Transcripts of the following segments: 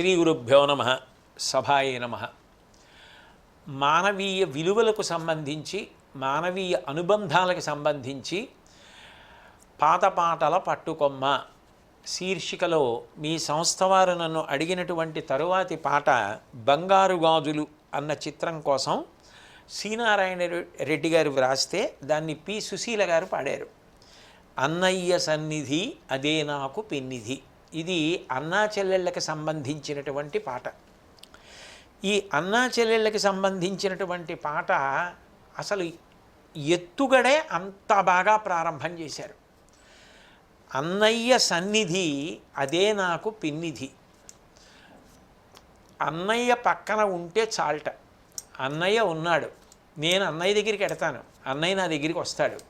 శ్రీ గురుభ్యో నమ సభాయే నమ. మానవీయ విలువలకు సంబంధించి మానవీయ అనుబంధాలకు సంబంధించి పాత పాటల పట్టుకొమ్మ శీర్షికలో మీ సంస్థ వారు నన్ను అడిగినటువంటి తరువాతి పాట బంగారు గాజులు అన్న చిత్రం కోసం శ్రీనారాయణ రెడ్డి గారు వ్రాస్తే దాన్ని పి సుశీల గారు పాడారు. అన్నయ్య సన్నిధి అదే నాకు పిన్నిధి. ఇది అన్నా చెల్లెళ్ళకి సంబంధించినటువంటి పాట. ఈ అన్నా చెల్లెళ్ళకి సంబంధించినటువంటి పాట అసలు ఎత్తుగడే అంత బాగా ప్రారంభం చేశారు. అన్నయ్య సన్నిధి అదే నాకు పిన్నిధి. అన్నయ్య పక్కన ఉంటే చాల్ట. అన్నయ్య ఉన్నాడు. నేను అన్నయ్య దగ్గరికి ఎడతాను. అన్నయ్య నా దగ్గరికి వస్తాడు.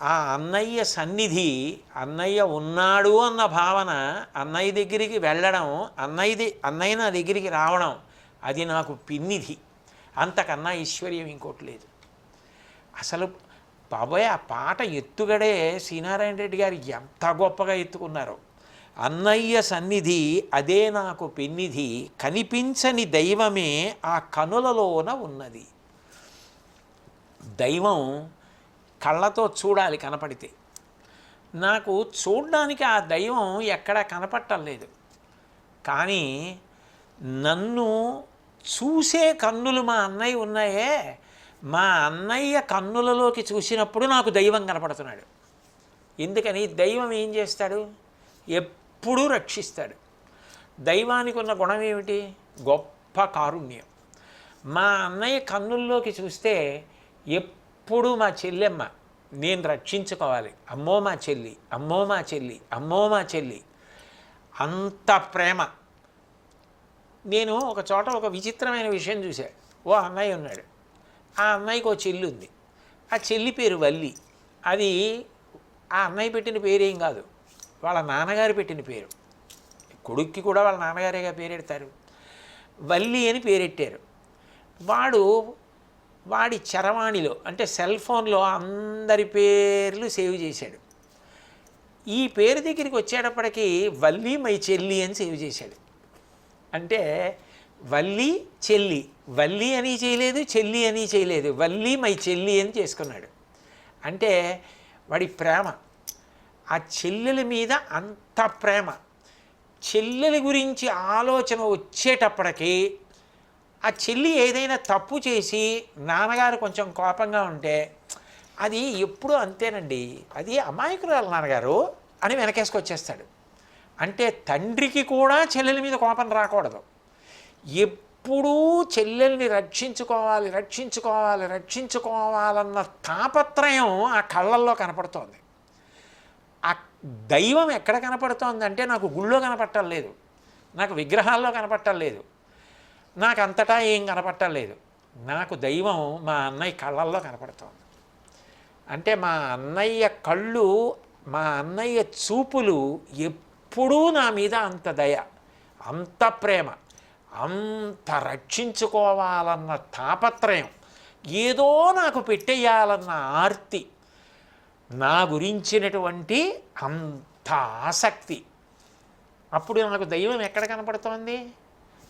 ఆ అన్నయ్య సన్నిధి అన్నయ్య ఉన్నాడు అన్న భావన అన్నయ్య దగ్గరికి వెళ్ళడం అన్నయ్యది అన్నయ్య నా దగ్గరికి రావడం అది నాకు పిన్నిధి. అంతకన్నా ఐశ్వర్యం ఇంకోటి లేదు. అసలు బాబోయ్ ఆ పాట ఎత్తుగడే శ్రీనారాయణ రెడ్డి గారు ఎంత గొప్పగా ఎత్తుకున్నారో. అన్నయ్య సన్నిధి అదే నాకు పెన్నిధి కనిపించని దైవమే ఆ కనులలోన ఉన్నది. దైవం కళ్ళతో చూడాలి కనపడితే. నాకు చూడడానికి ఆ దైవం ఎక్కడా కనపడటం లేదు. కానీ నన్ను చూసే కన్నులు మా అన్నయ్య ఉన్నాయే. మా అన్నయ్య కన్నులలోకి చూసినప్పుడు నాకు దైవం కనపడుతున్నాడు. ఎందుకని దైవం ఏం చేస్తాడు? ఎప్పుడూ రక్షిస్తాడు. దైవానికి ఉన్న గుణం ఏమిటి? గొప్ప కారుణ్యం. మా అన్నయ్య కన్నుల్లోకి చూస్తే ఎప్పుడు మా చెల్లెమ్మ నేను రక్షించుకోవాలి. అమ్మో మా చెల్లి అమ్మో మా చెల్లి అమ్మో మా చెల్లి. అంత ప్రేమ. నేను ఒక చోట ఒక విచిత్రమైన విషయం చూసా ఓ అన్నయ్య ఉన్నాడు. ఆ అన్నయ్యకి ఓ చెల్లి ఉంది. ఆ చెల్లి పేరు వల్లి. అది ఆ అన్నయ్య పెట్టిన పేరేం కాదు. వాళ్ళ నాన్నగారు పెట్టిన పేరు. కొడుక్కి కూడా వాళ్ళ నాన్నగారేగా పేరెడతారు. వల్లి అని పేరెట్టారు. వాడు వాడి చరవాణిలో అంటే సెల్ ఫోన్లో అందరి పేర్లు సేవ్ చేశాడు. ఈ పేరు దగ్గరికి వచ్చేటప్పటికి వల్లి మై చెల్లి అని సేవ్ చేశాడు. అంటే వల్లి చెల్లి వల్లి అని చేయలేదు చెల్లి అని చేయలేదు వల్లి మై చెల్లి అని చేసుకున్నాడు. అంటే వాడి ప్రేమ ఆ చెల్లెల మీద అంత ప్రేమ చెల్లెల గురించి ఆలోచన వచ్చేటప్పటికీ ఆ చెల్లి ఏదైనా తప్పు చేసి నాన్నగారు కొంచెం కోపంగా ఉంటే అది ఎప్పుడూ అంతేనండి. అది అమాయకురాలు నాన్నగారు అని వెనకేసుకొచ్చేస్తాడు. అంటే తండ్రికి కూడా చెల్లెల మీద కోపం రాకూడదు. ఎప్పుడూ చెల్లెల్ని రక్షించుకోవాలి రక్షించుకోవాలి రక్షించుకోవాలన్న తాపత్రయం ఆ కళ్ళల్లో కనపడుతోంది. ఆ దైవం ఎక్కడ కనపడుతోందంటే నాకు గుళ్ళో కనపట్టలేదు నాకు విగ్రహాల్లో కనపడటం లేదు నాకు అంతటా ఏం కనపడటం లేదు. నాకు దైవం మా అన్నయ్య కళ్ళల్లో కనపడుతోంది. అంటే మా అన్నయ్య కళ్ళు మా అన్నయ్య చూపులు ఎప్పుడూ నా మీద అంత దయ అంత ప్రేమ అంత రక్షించుకోవాలన్న తాపత్రయం ఏదో నాకు పెట్టేయాలన్న ఆర్తి నా గురించినటువంటి అంత ఆసక్తి. అప్పుడు నాకు దైవం ఎక్కడ కనపడుతోంది?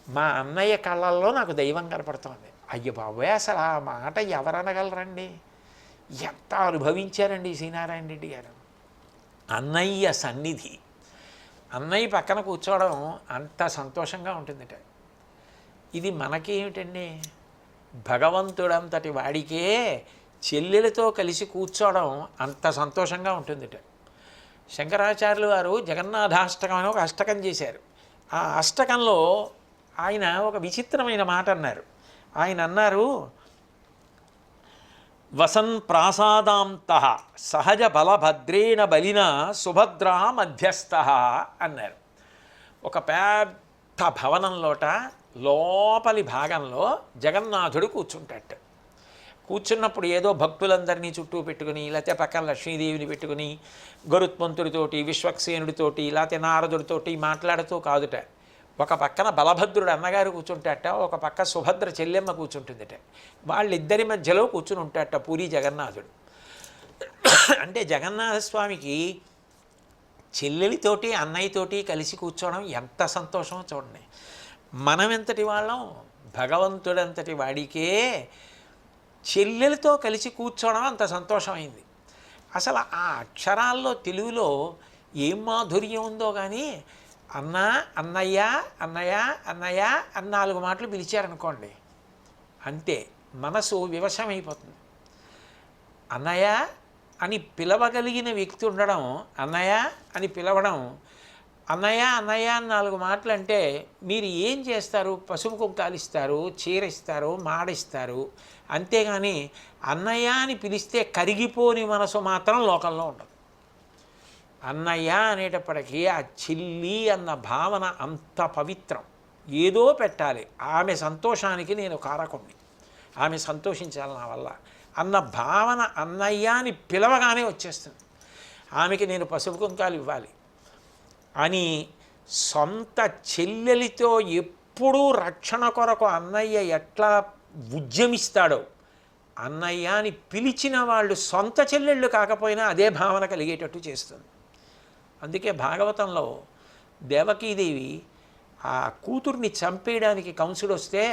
మా అన్నయ్య కళ్ళల్లో నాకు దైవం కనపడుతోంది. అయ్యో బాబోయ్ అసలు ఆ మాట ఎవరనగలరండి? ఎంత అనుభవించారండి శ్రీనారాయణ రెడ్డి గారు? అన్నయ్య సన్నిధి. అన్నయ్య పక్కన కూర్చోవడం అంత సంతోషంగా ఉంటుందిట. ఇది మనకేమిటండి? భగవంతుడంతటి వాడికే చెల్లెలతో కలిసి కూర్చోవడం అంత సంతోషంగా ఉంటుందిట. శంకరాచార్యులు వారు జగన్నాథాష్టకం అని ఒక అష్టకం చేశారు. ఆ అష్టకంలో ఆయన ఒక విచిత్రమైన మాట అన్నారు. ఆయన అన్నారు వసన్ ప్రాసాదాంత సహజ బలభద్రేణ బలిన సుభద్రా మధ్యస్థ అన్నారు. ఒక పెద్ద భవనంలోట లోపలి భాగంలో జగన్నాథుడు కూర్చుంటాడు. కూర్చున్నప్పుడు ఏదో భక్తులందరినీ చుట్టూ పెట్టుకుని లేకపోతే పక్కన లక్ష్మీదేవిని పెట్టుకుని గరుత్మంతుడితోటి విశ్వక్సేనుడితోటి లేకపోతే నారదుడితోటి మాట్లాడుతూ కాదుట. ఒక పక్కన బలభద్రుడు అన్నగారు కూర్చుంటాట ఒక పక్క సుభద్ర చెల్లెమ్మ కూర్చుంటుందిట. వాళ్ళిద్దరి మధ్యలో కూర్చుని ఉంటాట పూరి జగన్నాథుడు. అంటే జగన్నాథ స్వామికి చెల్లెలితోటి అన్నయ్యతోటి కలిసి కూర్చోవడం ఎంత సంతోషమో చూడండి. మనం ఎంతటి వాళ్ళం భగవంతుడంతటి వాడికే చెల్లెలతో కలిసి కూర్చోవడం అంత సంతోషమైంది. అసలు ఆ అక్షరాల్లో తెలుగులో ఏం మాధుర్యం ఉందో కానీ అన్న అన్నయ్య అన్నయ్య అన్నయ్య అని నాలుగు మాటలు పిలిచారనుకోండి అంతే మనసు వివశమైపోతుంది. అన్నయ్య అని పిలవగలిగిన వ్యక్తి ఉండడం అన్నయ్య అని పిలవడం అన్నయ్య అన్నయ్య అని నాలుగు మాటలు అంటే మీరు ఏం చేస్తారు? పసుపు కుంకాలిస్తారు చీరిస్తారు చీర ఇస్తారు మాడిస్తారు అంతేగాని అన్నయ్య అని పిలిస్తే కరిగిపోని మనసు మాత్రం లోకంలో ఉండదు. అన్నయ్య అనేటప్పటికీ ఆ చిల్లి అన్న భావన అంత పవిత్రం. ఏదో పెట్టాలి. ఆమె సంతోషానికి నేను కారకుణ్ణి ఆమె సంతోషించాలి నా వల్ల. అన్న భావన అన్నయ్య అని పిలవగానే వచ్చేస్తుంది. ఆమెకి నేను పసుపు కుంకాలు ఇవ్వాలి. అని సొంత చెల్లెలితో ఎప్పుడూ రక్షణ కొరకు అన్నయ్య ఎట్లా ఉద్యమిస్తాడో అన్నయ్య అని పిలిచిన వాళ్ళు సొంత చెల్లెళ్ళు కాకపోయినా అదే భావన కలిగేటట్టు చేస్తుంది. అందుకే భాగవతంలో దేవకీదేవి ఆ కూతుర్ని చంపేయడానికి కౌన్సిల్ వస్తే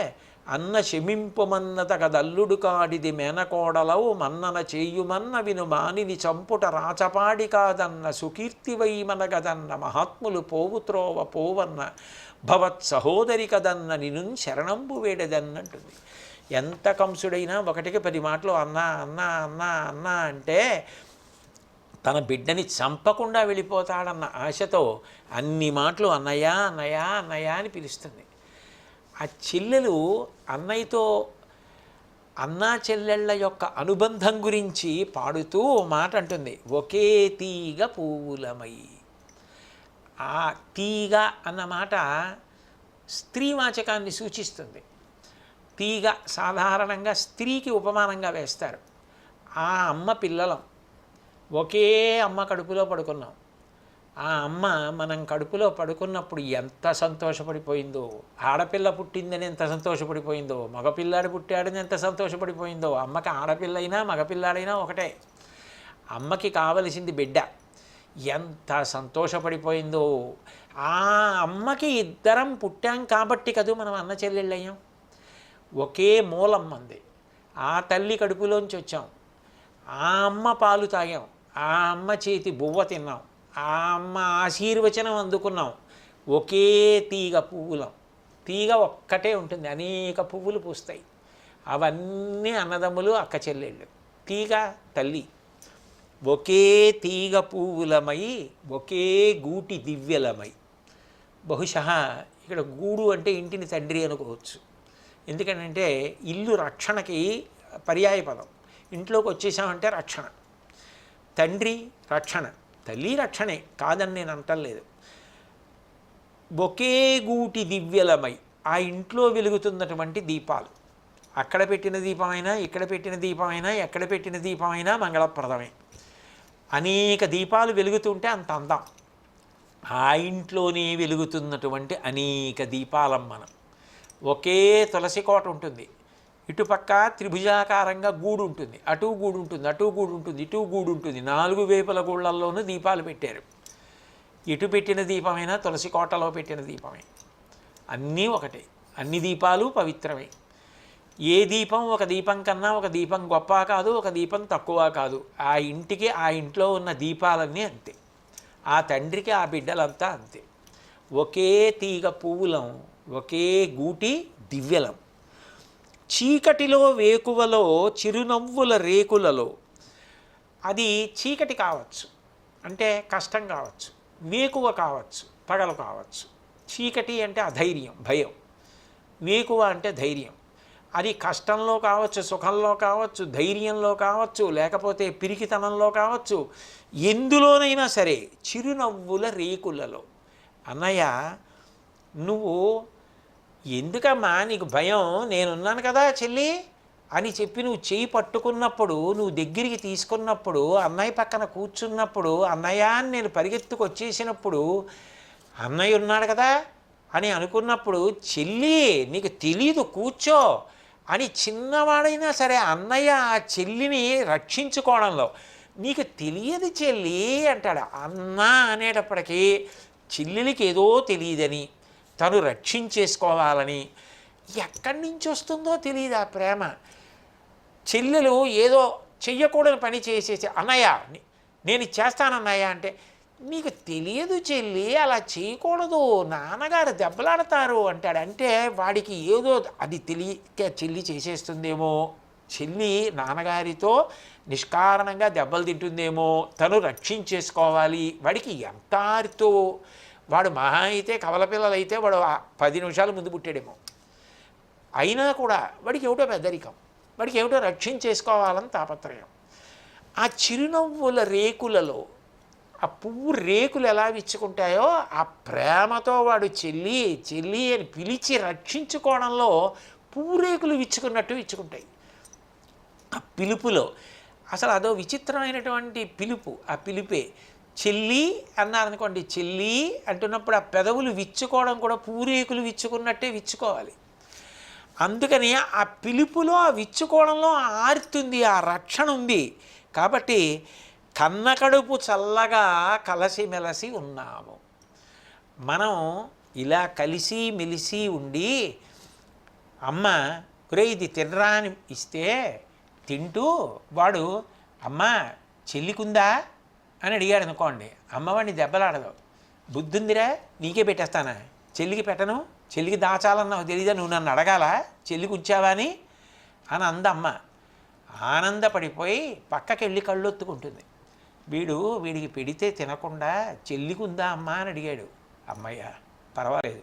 అన్న శమింపమన్నత కదల్లుడు కాడిది మేనకోడలవు మన్నన చేయుమన్న విను మానిని చంపుట రాచపాడి కాదన్న సుకీర్తివై మనగదన్న మహాత్ములు పోవుత్రోవ పోవన్న భవత్ సహోదరి కదన్న నిను శరణంబు వేడదన్నంటుంది ఎంత కంసుడైనా ఒకటికి పది మాటలు అన్నా అన్నా అన్నా అన్నా అంటే తన బిడ్డని చంపకుండా వెళ్ళిపోతాడన్న ఆశతో అన్ని మాటలు అన్నయ్య అన్నయ్య అన్నయ్య అని పిలుస్తుంది. ఆ చెల్లెలు అన్నయ్యతో అన్నా చెల్లెళ్ళ యొక్క అనుబంధం గురించి పాడుతూ ఓ మాట అంటుంది. ఒకే తీగ పువ్వులమై. ఆ తీగ అన్న మాట స్త్రీవాచకాన్ని సూచిస్తుంది. తీగ సాధారణంగా స్త్రీకి ఉపమానంగా వేస్తారు. ఆ అమ్మ పిల్లలం. ఒకే అమ్మ కడుపులో పడుకున్నాం. ఆ అమ్మ మనం కడుపులో పడుకున్నప్పుడు ఎంత సంతోషపడిపోయిందో ఆడపిల్ల పుట్టిందని ఎంత సంతోషపడిపోయిందో మగపిల్లాడు పుట్టాడని ఎంత సంతోషపడిపోయిందో అమ్మకి ఆడపిల్లైనా మగపిల్లాడైనా ఒకటే. అమ్మకి కావలసింది బిడ్డ. ఎంత సంతోషపడిపోయిందో. ఆ అమ్మకి ఇద్దరం పుట్టాం కాబట్టి కదూ మనం అన్న చెల్లెళ్ళయ్యాం. ఒకే మూలమ్మంది. ఆ తల్లి కడుపులోంచి వచ్చాం. ఆ అమ్మ పాలు తాగాం. ఆ అమ్మ చేతి బువ్వ తిన్నాం. ఆ అమ్మ ఆశీర్వచనం అందుకున్నాం. ఒకే తీగ పువ్వులం. తీగ ఒక్కటే ఉంటుంది. అనేక పువ్వులు పూస్తాయి. అవన్నీ అన్నదమ్ములు అక్క చెల్లెళ్ళు. తీగ తల్లి. ఒకే తీగ పువ్వులమై ఒకే గూటి దివ్యలమై. బహుశా ఇక్కడ గూడు అంటే ఇంటిని తండ్రి అనుకోవచ్చు. ఎందుకంటే ఇల్లు రక్షణకి పర్యాయ పదం ఇంట్లోకి వచ్చేసామంటే రక్షణ. తండ్రి రక్షణ తల్లి రక్షణే కాదని నేను అంటలేదు ఒకే గూటి దివ్యలమై ఆ ఇంట్లో వెలుగుతున్నటువంటి దీపాలు. అక్కడ పెట్టిన దీపమైనా ఇక్కడ పెట్టిన దీపమైనా ఎక్కడ పెట్టిన దీపమైనా మంగళప్రదమే. అనేక దీపాలు వెలుగుతుంటే అంత అందం. ఆ ఇంట్లోనే వెలుగుతున్నటువంటి అనేక దీపాలం మనం ఒకే తులసి కోట ఉంటుంది. ఇటుపక్క త్రిభుజాకారంగా గూడు ఉంటుంది అటు గూడు ఉంటుంది అటు గూడు ఉంటుంది ఇటు గూడు ఉంటుంది నాలుగు వేపుల గూళ్ళల్లోనూ దీపాలు పెట్టారు. ఇటు పెట్టిన దీపమైనా తులసి కోటలో పెట్టిన దీపమే. అన్నీ ఒకటే. అన్ని దీపాలు పవిత్రమే. ఏ దీపం ఒక దీపం కన్నా ఒక దీపం గొప్ప కాదు ఒక దీపం తక్కువ కాదు. ఆ ఇంటికి ఆ ఇంట్లో ఉన్న దీపాలన్నీ అంతే. ఆ తండ్రికి ఆ బిడ్డలంతా అంతే. ఒకే తీగ పువ్వులం ఒకే గూటి దివ్యలం. చీకటిలో వేకువలో చిరునవ్వుల రేకులలో. అది చీకటి కావచ్చు. అంటే కష్టం కావచ్చు. వేకువ కావచ్చు. పగలు కావచ్చు. చీకటి అంటే అధైర్యం భయం. వేకువ అంటే ధైర్యం. అది కష్టంలో కావచ్చు సుఖంలో కావచ్చు ధైర్యంలో కావచ్చు లేకపోతే పిరికితనంలో కావచ్చు ఎందులోనైనా సరే చిరునవ్వుల రేకులలో. అన్నయ్య నువ్వు ఎందుకమ్మా నీకు భయం? నేనున్నాను కదా చెల్లి? అని చెప్పి నువ్వు చేయి పట్టుకున్నప్పుడు నువ్వు దగ్గరికి తీసుకున్నప్పుడు అన్నయ్య పక్కన కూర్చున్నప్పుడు అన్నయ్య అని నేను పరిగెత్తుకు వచ్చేసినప్పుడు అన్నయ్య ఉన్నాడు కదా అని అనుకున్నప్పుడు చెల్లి నీకు తెలీదు కూర్చో అని చిన్నవాడైనా సరే అన్నయ్య ఆ చెల్లిని రక్షించుకోవడంలో నీకు తెలియదు చెల్లి అంటాడు. అన్న అనేటప్పటికీ చెల్లెలికి ఏదో తెలియదని. తను రక్షించేసుకోవాలని ఎక్కడి నుంచి వస్తుందో తెలియదు ఆ ప్రేమ. చెల్లెలు ఏదో చెయ్యకూడని పని చేసేసి అన్నయ్య నేను చేస్తానన్నయ్య అంటే నీకు తెలియదు చెల్లి అలా చేయకూడదు నాన్నగారు దెబ్బలాడతారు అంటాడు. అంటే వాడికి ఏదో అది తెలియక చెల్లి చేసేస్తుందేమో చెల్లి నాన్నగారితో నిష్కారణంగా దెబ్బలు తింటుందేమో తను రక్షించేసుకోవాలి వాడికి ఎంత ఆరితో వాడు మహా అయితే కవల పిల్లలు అయితే వాడు ఆ పది నిమిషాల ముందు పుట్టాడేమో. అయినా కూడా వాడికి ఏమిటో పెద్దరికం. వాడికి ఏమిటో రక్షించేసుకోవాలని తాపత్రయం. ఆ చిరునవ్వుల రేకులలో ఆ పువ్వు రేకులు ఎలా విచ్చుకుంటాయో ఆ ప్రేమతో వాడు చెల్లి చెల్లి అని పిలిచి రక్షించుకోవడంలో పువ్వు రేకులు విచ్చుకున్నట్టు విచ్చుకుంటాయి. ఆ పిలుపులో అసలు అదో విచిత్రమైనటువంటి పిలుపు ఆ పిలిపే చెల్లి అన్నారనుకోండి చెల్లి అంటున్నప్పుడు ఆ పెదవులు విచ్చుకోవడం కూడా పూరేకులు విచ్చుకున్నట్టే విచ్చుకోవాలి. అందుకని ఆ పిలుపులో ఆ విచ్చుకోవడంలో ఆరుతుంది ఆ రక్షణ ఉంది. కాబట్టి కన్నకడుపు చల్లగా కలసిమెలసి ఉన్నాము. మనం ఇలా కలిసి మెలిసి ఉండి అమ్మ ఒరే ఇది తినరా అని ఇస్తే తింటూ వాడు అమ్మ చెల్లికుందా? అని అడిగాడు అనుకోండి అమ్మవాడిని దెబ్బలాడదు. బుద్ధుందిరా నీకే పెట్టేస్తానా? చెల్లికి పెట్టను చెల్లికి దాచాలన్నావు తెలియదా నువ్వు నన్ను అడగాల? చెల్లికి ఉంచావా అని? అని అందమ్మ ఆనందపడిపోయి పక్కకెళ్ళి కళ్ళొత్తుకుంటుంది. వీడు వీడికి పెడితే తినకుండా చెల్లికుందా అమ్మా అని అడిగాడు. అమ్మయ్య పర్వాలేదు.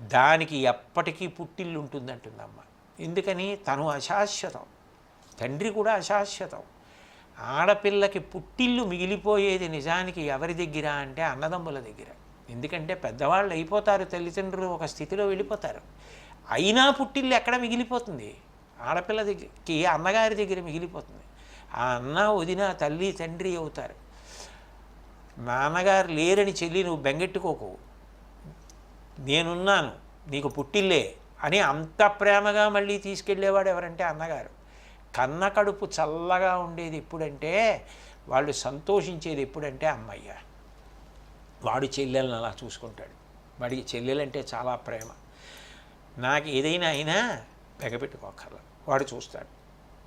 దానికి ఎప్పటికీ పుట్టిల్లు ఉంటుందంటుంది అమ్మ ఎందుకని? తను అశాశ్వతం. తండ్రి కూడా అశాశ్వతం. ఆడపిల్లకి పుట్టిల్లు మిగిలిపోయేది నిజానికి ఎవరి దగ్గర అంటే అన్నదమ్ముల దగ్గర. ఎందుకంటే పెద్దవాళ్ళు అయిపోతారు తల్లిదండ్రులు ఒక స్థితిలో వెళ్ళిపోతారు. అయినా పుట్టిల్లు ఎక్కడ మిగిలిపోతుంది? ఆడపిల్ల దగ్గరికి అన్నగారి దగ్గర మిగిలిపోతుంది. ఆ అన్న వదిన తల్లి తండ్రి అవుతారు. నాన్నగారు లేరని చెల్లి నువ్వు బెంగెట్టుకోకు. నేనున్నాను నీకు పుట్టిల్లే అని అంత ప్రేమగా మళ్ళీ తీసుకెళ్ళేవాడు ఎవరంటే అన్నగారు. కన్న కడుపు చల్లగా ఉండేది ఎప్పుడంటే వాళ్ళు సంతోషించేది ఎప్పుడంటే అమ్మయ్య. వాడు చెల్లెలను అలా చూసుకుంటాడు. వాడికి చెల్లెలంటే చాలా ప్రేమ. నాకు ఏదైనా అయినా పెగపెట్టుకోకర్ల. వాడు చూస్తాడు.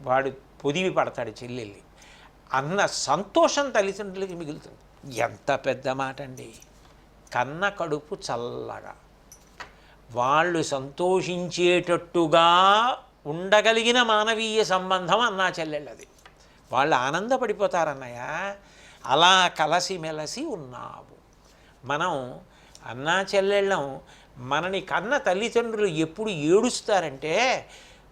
వాడు పొదివి పడతాడు చెల్లెల్ని. అన్న సంతోషం తల్లిదండ్రులకి మిగులుతుంది. ఎంత పెద్ద మాట అండి కన్న కడుపు చల్లగా. వాళ్ళు సంతోషించేటట్టుగా ఉండగలిగిన మానవీయ సంబంధం అన్నా చెల్లెళ్ళది. వాళ్ళు ఆనందపడిపోతారన్నయ్య అలా కలసి మెలసి ఉన్నావు. మనం అన్నా చెల్లెళ్ళం మనని కన్న తల్లిదండ్రులు ఎప్పుడు ఏడుస్తారంటే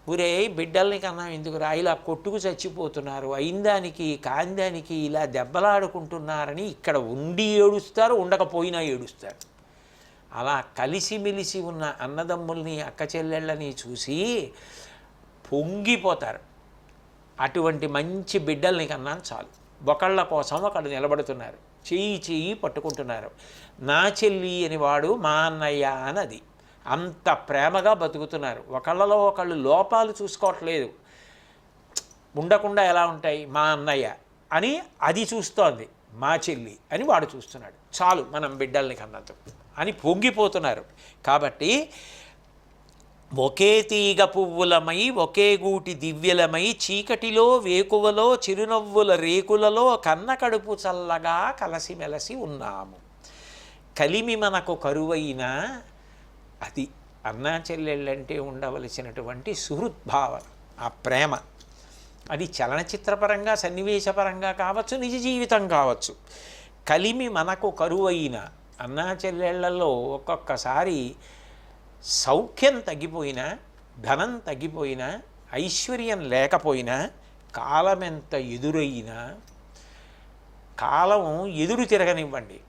ఊరే బిడ్డల్ని కన్నా ఎందుకురా ఇలా కొట్టుకు చచ్చిపోతున్నారు అయిందానికి కాందానికి ఇలా దెబ్బలాడుకుంటున్నారని ఇక్కడ ఉండి ఏడుస్తారు ఉండకపోయినా ఏడుస్తారు. అలా కలిసిమెలిసి ఉన్న అన్నదమ్ముల్ని అక్క చెల్లెళ్ళని చూసి పొంగిపోతారు. అటువంటి మంచి బిడ్డల్ని కన్నా చాలు. ఒకళ్ళ కోసం ఒకళ్ళు నిలబడుతున్నారు. చెయ్యి చెయ్యి పట్టుకుంటున్నారు. నా చెల్లి అని వాడు మా అన్నయ్య అన్నది. అంత ప్రేమగా బతుకుతున్నారు. ఒకళ్ళలో ఒకళ్ళు లోపాలు చూసుకోవట్లేదు. ఉండకుండా ఎలా ఉంటాయి? మా అన్నయ్య అని అది చూస్తోంది. మా చెల్లి అని వాడు చూస్తున్నాడు. చాలు మనం బిడ్డల్ని కన్నందుకు అని పొంగిపోతున్నారు. కాబట్టి ఒకే తీగ పువ్వులమై ఒకే గూటి దివ్యలమై చీకటిలో వేకువలో చిరునవ్వుల రేకులలో కన్న కడుపు చల్లగా కలసిమెలసి ఉన్నాము. కలిమి మనకు కరువైన అది అన్నా చెల్లెళ్ళంటే ఉండవలసినటువంటి సుహృద్భావన ఆ ప్రేమ. అది చలనచిత్రపరంగా సన్నివేశపరంగా కావచ్చు నిజ జీవితం కావచ్చు. కలిమి మనకు కరువైన అన్నా చెల్లెళ్ళలో ఒక్కొక్కసారి సౌఖ్యం తగ్గిపోయినా ధనం తగ్గిపోయినా ఐశ్వర్యం లేకపోయినా కాలం ఎంత ఎదురైనా కాలం ఎదురు తిరగనివ్వండి.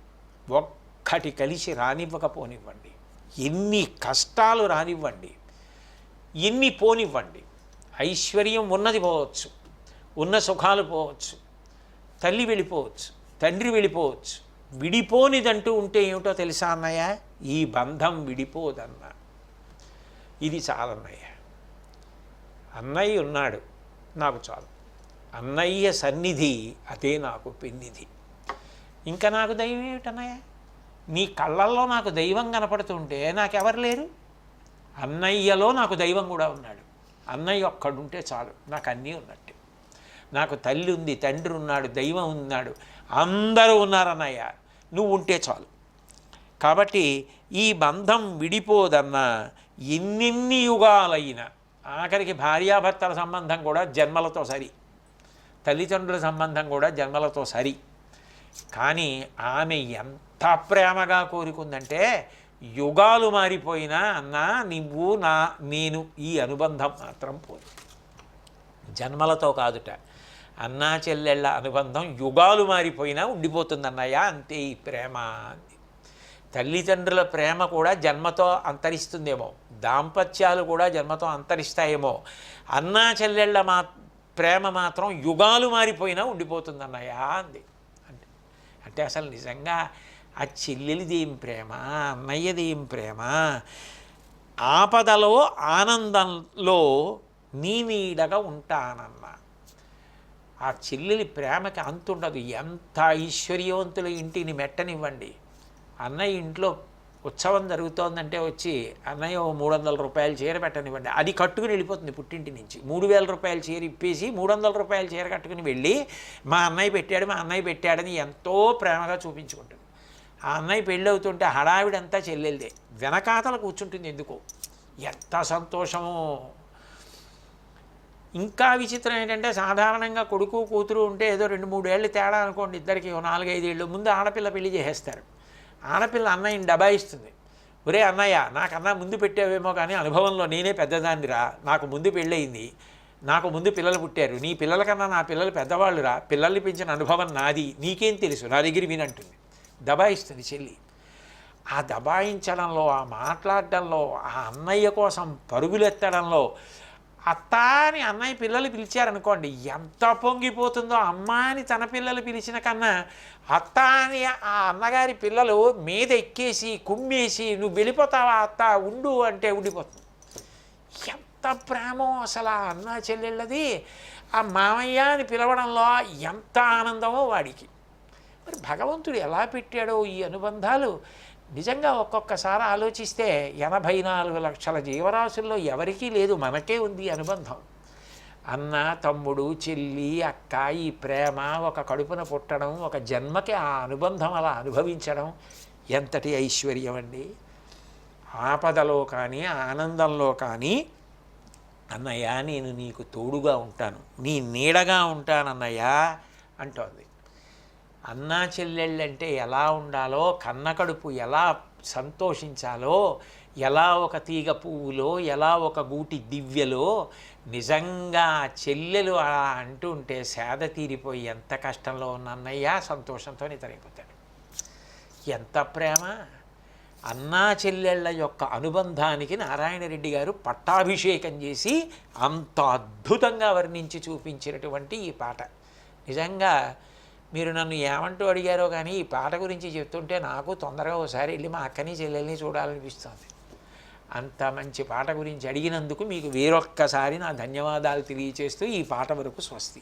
ఒక్కటి కలిసి రానివ్వకపోనివ్వండి. ఎన్ని కష్టాలు రానివ్వండి. ఎన్ని పోనివ్వండి. ఐశ్వర్యం ఉన్నది పోవచ్చు. ఉన్న సుఖాలు పోవచ్చు. తల్లి వెళ్ళిపోవచ్చు. తండ్రి వెళ్ళిపోవచ్చు. విడిపోనిదంటూ ఉంటే ఏమిటో తెలుసా అన్నయ్య? ఈ బంధం విడిపోదన్నా. ఇది చాలన్నయ్య అన్నయ్య. ఉన్నాడు నాకు చాలు. అన్నయ్య సన్నిధి అదే నాకు పెన్నిధి. ఇంకా నాకు దైవం ఏమిటన్నయ్య నీ కళ్ళల్లో నాకు దైవం కనపడుతుంటే నాకెవరు లేరు? అన్నయ్యలో నాకు దైవం కూడా ఉన్నాడు. అన్నయ్య ఒక్కడుంటే చాలు నాకు అన్నీ ఉన్నట్టే. నాకు తల్లి ఉంది తండ్రి ఉన్నాడు దైవం ఉన్నాడు అందరూ ఉన్నారన్నయ్య నువ్వు ఉంటే చాలు. కాబట్టి ఈ బంధం విడిపోదన్న ఎన్నెన్ని యుగాలైన ఆఖరికి భార్యాభర్తల సంబంధం కూడా జన్మలతో సరి తల్లిదండ్రుల సంబంధం కూడా జన్మలతో సరి. కానీ ఆమె ఎంత ప్రేమగా కోరుకుందంటే యుగాలు మారిపోయినా అన్నా నువ్వు నా నేను ఈ అనుబంధం మాత్రం పోదు. జన్మలతో కాదుట. అన్నా చెల్లెళ్ళ అనుబంధం యుగాలు మారిపోయినా ఉండిపోతుందన్నయ్య అంతే ఈ ప్రేమ. అంది తల్లిదండ్రుల ప్రేమ కూడా జన్మతో అంతరిస్తుందేమో. దాంపత్యాలు కూడా జన్మతో అంతరిస్తాయేమో. అన్నా చెల్లెళ్ళ మా ప్రేమ మాత్రం యుగాలు మారిపోయినా ఉండిపోతుందన్నయ్య అంది. అంటే అంటే అసలు నిజంగా ఆ చెల్లెలిదేం ప్రేమ అన్నయ్యదేం ప్రేమ? ఆపదలో ఆనందంలో నీ నీడగా ఉంటానన్నా. ఆ చెల్లెలి ప్రేమకి అంతుండదు. ఎంత ఐశ్వర్యవంతుల ఇంటిని మెట్టనివ్వండి. అన్నయ్య ఇంట్లో ఉత్సవం జరుగుతోందంటే వచ్చి అన్నయ్య ఓ మూడు వందల రూపాయలు చీర పెట్టనివ్వండి. అది కట్టుకుని వెళ్ళిపోతుంది పుట్టింటి నుంచి. మూడు వేల రూపాయలు చీర ఇప్పేసి మూడు వందల రూపాయలు చీర కట్టుకుని వెళ్ళి మా అన్నయ్య పెట్టాడు మా అన్నయ్య పెట్టాడని ఎంతో ప్రేమగా చూపించుకుంటుంది. ఆ అన్నయ్య పెళ్ళి అవుతుంటే హడావిడంతా చెల్లెలిదే. వెనకాతల కూర్చుంటుంది ఎందుకో. ఎంత సంతోషమో. ఇంకా విచిత్రం ఏంటంటే సాధారణంగా కొడుకు కూతురు ఉంటే ఏదో రెండు మూడేళ్ళు తేడా అనుకోండి. ఇద్దరికి నాలుగైదేళ్ళు ముందు ఆడపిల్ల పెళ్ళి చేసేస్తారు. ఆడపిల్ల అన్నయ్యని డబాయిస్తుంది ఒరే అన్నయ్య నాకన్నా ముందు పెట్టావేమో కానీ అనుభవంలో నేనే పెద్దదాన్నిరా. నాకు ముందు పెళ్ళయింది. నాకు ముందు పిల్లలు పుట్టారు. నీ పిల్లల కన్నా నా పిల్లలు పెద్దవాళ్ళురా. పిల్లల్ని పెంచిన అనుభవం నాది. నీకేం తెలుసు? నా దగ్గర వినంటుంది. దబాయిస్తుంది చెల్లి. ఆ దబాయించడంలో ఆ మాట్లాడడంలో ఆ అన్నయ్య కోసం పరుగులెత్తడంలో అత్త అని అన్నయ్య పిల్లలు పిలిచారనుకోండి ఎంత పొంగిపోతుందో అమ్మ అని తన పిల్లలు పిలిచిన కన్నా అత్త అని ఆ అన్నగారి పిల్లలు మీద ఎక్కేసి కుమ్మేసి నువ్వు వెళ్ళిపోతావా అత్త? ఉండు అంటే ఉండిపోతుంది. ఎంత ప్రేమో అసలు ఆ అన్న చెల్లెళ్ళది. ఆ మామయ్య అని పిలవడంలో ఎంత ఆనందమో వాడికి. మరి భగవంతుడు ఎలా పెట్టాడో ఈ అనుబంధాలు? నిజంగా ఒక్కొక్కసారి ఆలోచిస్తే ఎనభై నాలుగు లక్షల జీవరాశుల్లో ఎవరికీ లేదు మనకే ఉంది అనుబంధం. అన్న తమ్ముడు చెల్లి అక్క ఈ ప్రేమ ఒక కడుపున పుట్టడం ఒక జన్మకి ఆ అనుబంధం అలా అనుభవించడం ఎంతటి ఐశ్వర్యం అండి. ఆపదలో కానీ ఆనందంలో కానీ అన్నయ్య నేను నీకు తోడుగా ఉంటాను నీ నీడగా ఉంటానన్నయ్య అంటోంది. అన్నా చెల్లెళ్ళంటే ఎలా ఉండాలో కన్న కడుపు ఎలా సంతోషించాలో ఎలా ఒక తీగ పువ్వులో ఎలా ఒక గూటి దివ్యలో నిజంగా చెల్లెలు అలా అంటుంటే సేద తీరిపోయి ఎంత కష్టంలో ఉన్న అన్నయ్య సంతోషంతో నిద్రైపోతాడు. ఎంత ప్రేమ! అన్నా చెల్లెళ్ళ యొక్క అనుబంధానికి నారాయణరెడ్డి గారు పట్టాభిషేకం చేసి అంత అద్భుతంగా వర్ణించి చూపించినటువంటి ఈ పాట. నిజంగా మీరు నన్ను ఏమంటూ అడిగారో కానీ ఈ పాట గురించి చెప్తుంటే నాకు తొందరగా ఒకసారి వెళ్ళి మా అక్కని చెల్లెల్ని చూడాలనిపిస్తుంది. అంత మంచి పాట గురించి అడిగినందుకు మీకు వేరొక్కసారి నా ధన్యవాదాలు తెలియచేస్తూ ఈ పాట వరకు స్వస్తి.